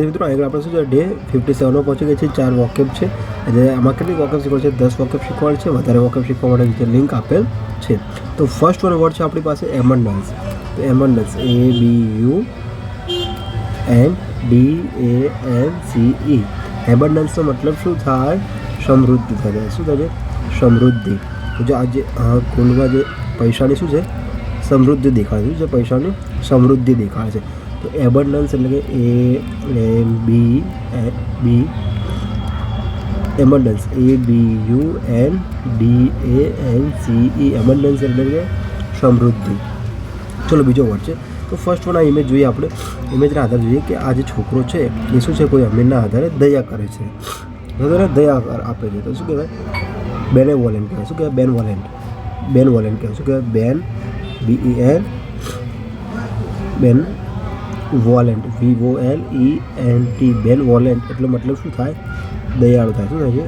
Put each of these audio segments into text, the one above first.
વિદ્યાર્થી મિત્રો, આગળ આપણે શું છે? ડે ફિફ્ટી સેવનમાં પહોંચી ગઈ છે, ચાર વોકેપ છે. એટલે આમાં કેટલી વોકેપ શીખવા છે? દસ વોકેપ શીખવાડ છે, વધારે વોકેપ શીખવા માટે જે લિંક આપેલ છે. તો ફર્સ્ટ વન વર્ડ છે આપણી પાસે એમન્ડન્સ તો abundance A B U N D A N C E એબન્ડન્સનો મતલબ શું થાય? સમૃદ્ધિ થાય. શું થાય છે? સમૃદ્ધિ. તો જો આજે કુલમાં જે પૈસાની શું છે? સમૃદ્ધિ દેખાડે છે. છે? પૈસાની સમૃદ્ધિ દેખાડે છે. તો એબન્ડન્સ એટલે કે A M B B abundance A B U N D A N C E abundance એટલે કે સમૃદ્ધિ ચલો બીજો વર્ડ છે તો ફર્સ્ટ વન આ ઇમેજ જોઈએ આપણે ઇમેજના આધારે જોઈએ કે આ જે છોકરો છે એ શું છે કોઈ અમીરના આધારે દયા કરે છે બરાબર દયા કર- આપે છે તો શું કહેવાય બેને વોલેન્ટ કહેવાય શું કહેવાય બેન વોલેન્ટ બેન વોલેન્ટ કહેવાય શું કહેવાય બેન B E N benevolent V O L E N T benevolent, એટલે મતલબ શું થાય? દયાળુ થાય. શું થાય છે?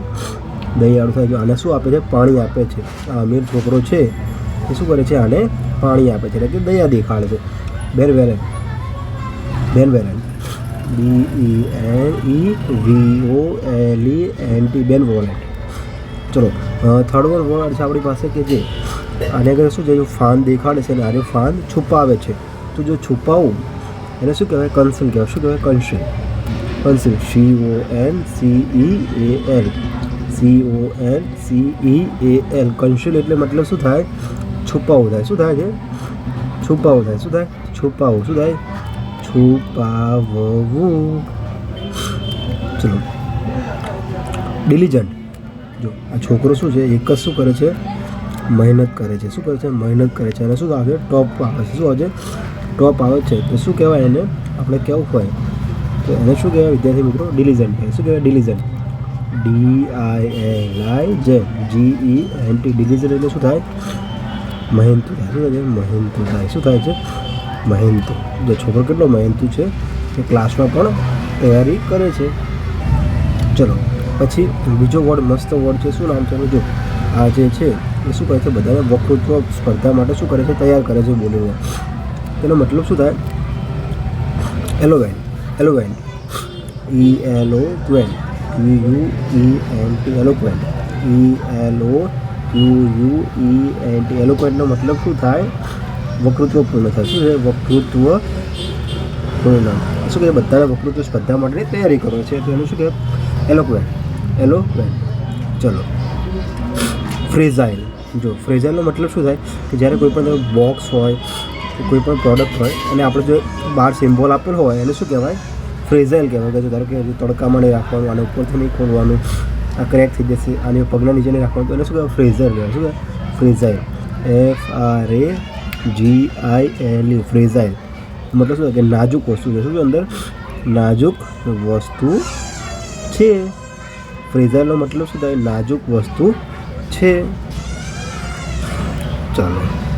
દયાળુ થાય. છે આને શું આપે છે? પાણી આપે છે. આ અમીર છોકરો છે, એ શું કરે છે? આને પાણી આપે છે. એટલે કે દયા દેખાડે છે. Benevolent. Benevolent. B E N E V O L E N T benevolent. ચલો થર્ડ વન વર્ડ છે આપણી પાસે કે જે, આને આગળ શું છે? જો ફાન દેખાડે છે અને આને ફાન છુપાવે છે. તો જો છુપાવું એને શું કહેવાય? કન્સિલ કહેવાય. શું કહેવાય? Conceal. Conceal. C O N C E A L C O N C E A L conceal એટલે મતલબ શું થાય? છુપાવવું થાય. શું થાય છે? છુપાવવું થાય. શું થાય? છુપાવવું શું થાય? છુપાવવું. ચલો. ડિલિજન્ટ જો, આ છોકરો શું છે? એક જ શું કરે છે? મહેનત કરે છે. શું કરે છે? મહેનત કરે છે. અને શું આવે? ટોપ આવે છે. શું આવે? છે ટોપ આવે છે, તો શું કહેવાય એને? આપણે કેવું હોય? તો એને શું કહેવાય? વિદ્યાર્થી મિત્રો ડિલિઝન કહેવાય. શું કહેવાય ડિલિઝન ડી આઈ એલ આઈ જે જી ઈ એન ટી ડિલિજન્ટ એટલે શું થાય? મહેનતુ થાય. શું થાય? મહેનતુ થાય. શું થાય છે? મહેનતુ. જો છોકરો કેટલો મહેનતુ છે, એ ક્લાસમાં પણ તૈયારી કરે છે. ચલો, પછી બીજો વર્ડ મસ્ત વર્ડ છે. શું નામ છે જો, આ જે છે, એ શું કરે છે? બધાને વક્તૃત્વ સ્પર્ધા માટે શું કરે છે? તૈયાર કરે છે બોલીને. તેનો મતલબ શું થાય? Eloquent eloquent E L O ટ્વેન U U E N T eloquent E L O U U E N T એલોક્વેન્ટનો મતલબ શું થાય? વક્તૃત્વપૂર્ણ થાય. શું છે? વકૃત્વ પૂર્ણ. શું કે બધાને વક્તૃત્વ સ્પર્ધા માટેની તૈયારી કરો છે. તો એનું શું કહેવાય? એલોક્વેન્ટ એલોક્વેન ચલો. ફ્રેઝાઇલ જો ફ્રેઝાઇલનો મતલબ શું થાય? કે જ્યારે કોઈ પણ બોક્સ હોય કોઈ પણ પ્રોડક્ટ હોય અને આપણે જો બહાર સિમ્બોલ આપેલ હોય એને શું કહેવાય? ફ્રેઝાઇલ કહેવાય. કે જો ધારો કે તડકામાં નહીં રાખવાનું, આને ઉપરથી નહીં ખોલવાનું, આ ક્રેક થઈ જશે, આની પગના નીચે નહીં રાખવાનું, તો એને શું કહેવાય? ફ્રેઝાઇલ કહેવાય. શું કહેવાય? Fragile F R A G I L U fragile મતલબ શું? કે નાજુક વસ્તુ છે. શું અંદર? નાજુક વસ્તુ છે. ફ્રેઝાઇલનો મતલબ શું થાય? નાજુક વસ્તુ છે. ચાલો.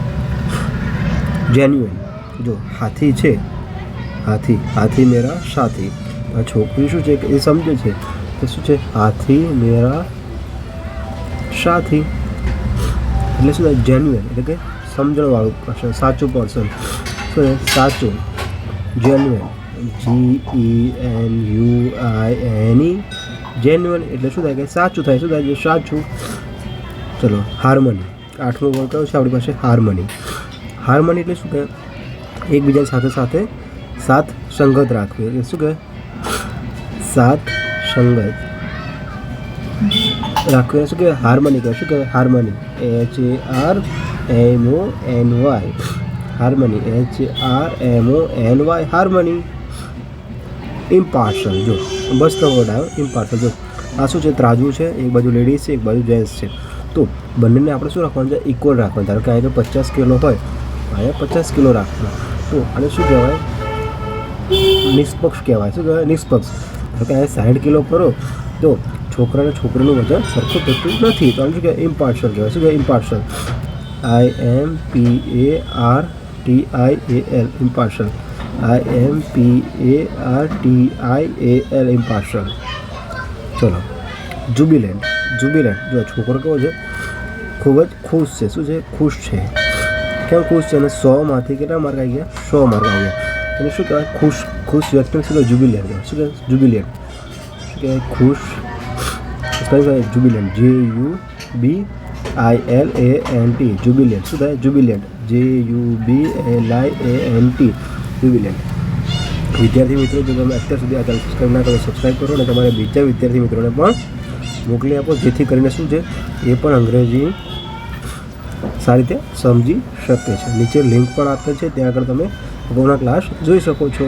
જેન્યુઅન જો હાથી છે, હાથી હાથી મેરા સાથી. આ છોકરી શું છે કે એ સમજે છે? કે શું છે? હાથી મેરા સાથી. એટલે શું જેન્યુઅન એટલે કે સમજણવાળું પર્સન સાચું પર્સન શું સાચું. Genuine G E N U I N E genuine એટલે શું થાય કે સાચું થાય? શું થાય? સાચું. ચલો હાર્મની આઠમો વર્ડ કયો છે? આપણી પાસે હાર્મની હાર્મની એટલે શું કહે એકબીજાની સાથે સાથે સાથ સંગત રાખવી. એટલે શું કહે સાથ સંગત રાખવી. શું કહેવાય? હાર્મની કહેવાય. શું કહેવાય? Harmony. H A R M O N Y harmony. H R M O N Y harmony. Impartial જો, બસ તો વર્ડ આવ્યો ઇમ્પાર્શલ જો, આ શું છે? ત્રાજુ છે. એક બાજુ લેડીઝ છે, એક બાજુ જેન્ટ્સ છે. તો બંનેને આપણે શું રાખવાનું છે? ઇક્વલ રાખવાનું. ધારો કે તો પચાસ કિલો હોય અહીંયા પચાસ કિલો રાખવા તો આને શું કહેવાય? નિષ્પક્ષ કહેવાય. શું કહેવાય? નિષ્પક્ષ. ધારો કે અહીંયા સાઠ કિલો કરો, તો છોકરાને છોકરીનું વજન સરખું થતું નથી. તો આને શું કહેવાય? ઇમ્પાર્શલ કહેવાય. શું કહેવાય? Impartial I M P A R T I A L impartial I M P A R T I A L impartial ચલો. જુબીલેન્ડ જુબીલેન્ડ જો છોકરો કેવો છે? ખૂબ જ ખુશ છે. શું છે? ખુશ છે. કેમ ખુશ છે અને સોમાંથી કેટલા માર્ક આવી ગયા? સો માર્ક આવી ગયા. એને શું કહેવાય? ખુશ ખુશ વ્યક્તિ શું કહેવાય જુબિલિયન કહેવાય. શું કહેવાય? જુબિલિયન શું કહેવાય? ખુશ. કયું કહેવાય? Jubilant J U B I L A N T jubilant શું થાય jubilant J U B L I A N T jubilant વિદ્યાર્થી મિત્રો, જો તમે અત્યાર સુધી આ ચેનલ સબસ્ક્રાઈબ ના કરો સબસ્ક્રાઈબ કરો અને તમારા બીજા વિદ્યાર્થી મિત્રોને પણ મોકલી આપો. જેથી કરીને શું છે? એ પણ અંગ્રેજી સારી રીતે સમજી શકે છે નીચે લિંક પણ આપેલ છે, ત્યાં આગળ તમે અગાઉના ક્લાસ જોઈ શકો છો.